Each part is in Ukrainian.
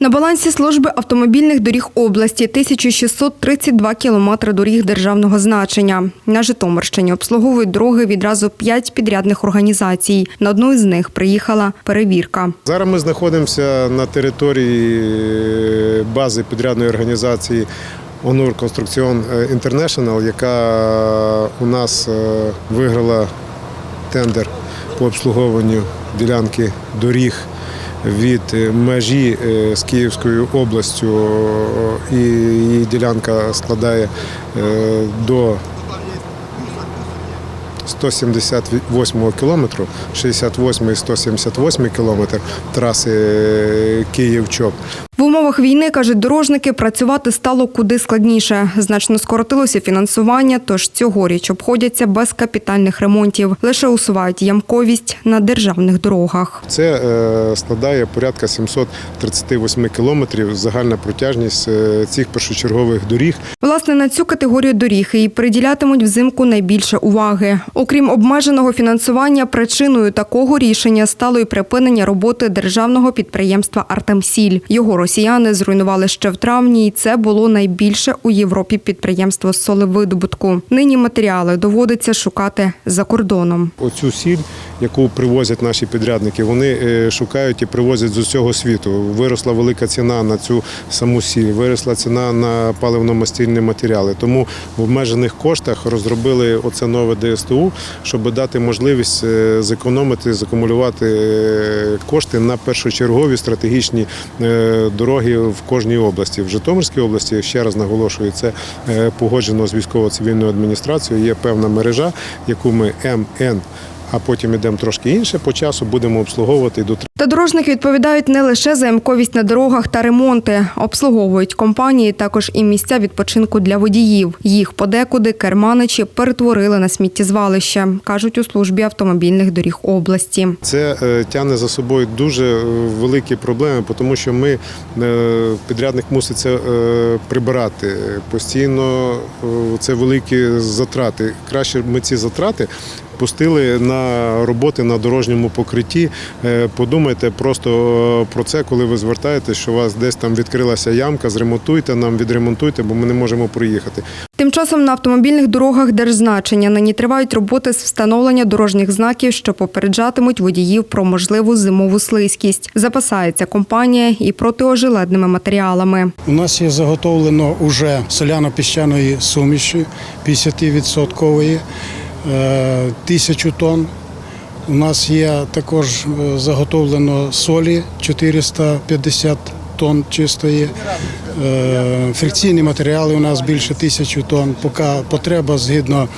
На балансі служби автомобільних доріг області 1632 кілометри доріг державного значення. На Житомирщині обслуговують дороги відразу п'ять підрядних організацій. На одну із них приїхала перевірка. Зараз ми знаходимося на території е, бази підрядної організації Онур Конструкціон Інтернешнл, яка у нас е, виграла тендер по обслуговуванню ділянки доріг від е, межі е, з Київською областю, і її ділянка складає е, до 178 кілометру, 68 і 178 кілометр траси е, Київ-Чоп. В умовах війни, кажуть дорожники, працювати стало куди складніше. Значно скоротилося фінансування, тож цьогоріч обходяться без капітальних ремонтів. Лише усувають ямковість на державних дорогах. Це е, складає порядка 738 кілометрів загальна протяжність е, цих першочергових доріг. Власне, на цю категорію доріг і приділятимуть взимку найбільше уваги. Окрім обмеженого фінансування, причиною такого рішення стало і припинення роботи державного підприємства Артемсіль. Його росіяни зруйнували ще в травні, і це було найбільше у Європі підприємство солевидобутку. Нині матеріали доводиться шукати за кордоном. Оцю сіль, яку привозять наші підрядники, вони е, шукають і привозять з усього світу. Виросла велика ціна на цю саму сіль, виросла ціна на паливно-мастильні матеріали. Тому в обмежених коштах розробили оце нове ДСТУ, щоб дати можливість е, зекономити, закумулювати е, кошти на першочергові стратегічні дороги в кожній області. В Житомирській області ще раз наголошую, це погоджено з військово-цивільною адміністрацією. Є певна мережа, яку ми МН. А потім йдемо трошки інше по часу, будемо обслуговувати до Та дорожники відповідають не лише за ямковість на дорогах та ремонти. Обслуговують компанії також і місця відпочинку для водіїв. Їх подекуди керманичі перетворили на сміттєзвалище, кажуть у службі автомобільних доріг області. Це е, тягне за собою дуже е, великі проблеми, тому що ми е, підрядник мусить це прибирати постійно. Це великі затрати. Краще ми ці затрати. Пустили на роботи на дорожньому покритті. Е, Подумайте просто е, про це, коли ви звертаєтесь, що у вас десь там відкрилася ямка, зремонтуйте нам, відремонтуйте, бо ми не можемо проїхати. Тим часом на автомобільних дорогах держзначення нині тривають роботи з встановлення дорожніх знаків, що попереджатимуть водіїв про можливу зимову слизькість. Запасається компанія і протиожеледними матеріалами. У нас є заготовлено уже соляно-піщаної суміші 50% е, тисячу тонн. У нас є також е, заготовлено солі 450 тонн чистої. Е, Фрикційні матеріали у нас більше тисячу тонн. Поки потреба згідно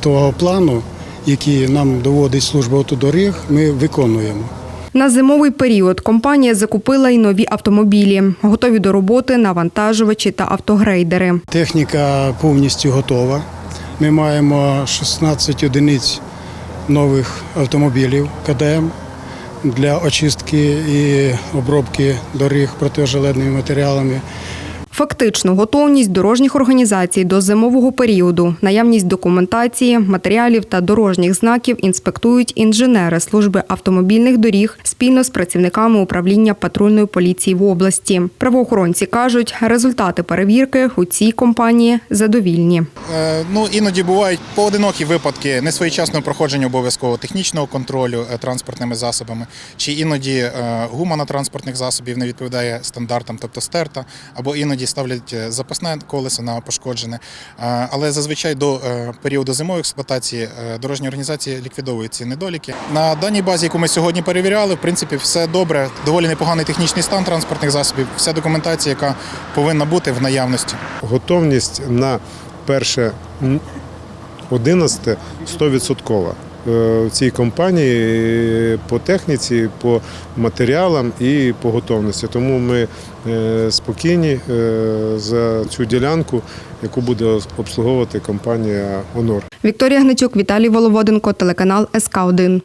того плану, який нам доводить служба автодоріг, ми виконуємо. На зимовий період компанія закупила й нові автомобілі, готові до роботи навантажувачі та автогрейдери. Техніка повністю готова. Ми маємо 16 одиниць нових автомобілів КДМ для очистки і обробки доріг протижеледними матеріалами. Фактичну готовність дорожніх організацій до зимового періоду, наявність документації, матеріалів та дорожніх знаків інспектують інженери служби автомобільних доріг спільно з працівниками управління патрульної поліції в області. Правоохоронці кажуть, результати перевірки у цій компанії задовільні. Е, Ну іноді бувають поодинокі випадки несвоєчасного проходження обов'язкового технічного контролю е, транспортними засобами, чи іноді е, гума транспортних засобів не відповідає стандартам, тобто стерта, або іноді ставлять е, запасне колесо на пошкоджене. Але зазвичай до е, періоду зимової експлуатації е, дорожні організації ліквідовують ці недоліки. На даній базі, яку ми сьогодні перевіряли, в принципі, все добре. Доволі непоганий технічний стан транспортних засобів. Вся документація, яка повинна бути в наявності. Готовність на перше 11 100% Е, в цій компанії е, по техніці, по матеріалам і по готовності. Тому ми е, спокійні е, за цю ділянку, яку буде обслуговувати компанія Онор. Вікторія Гнатюк, Віталій Воловоденко, телеканал СК 1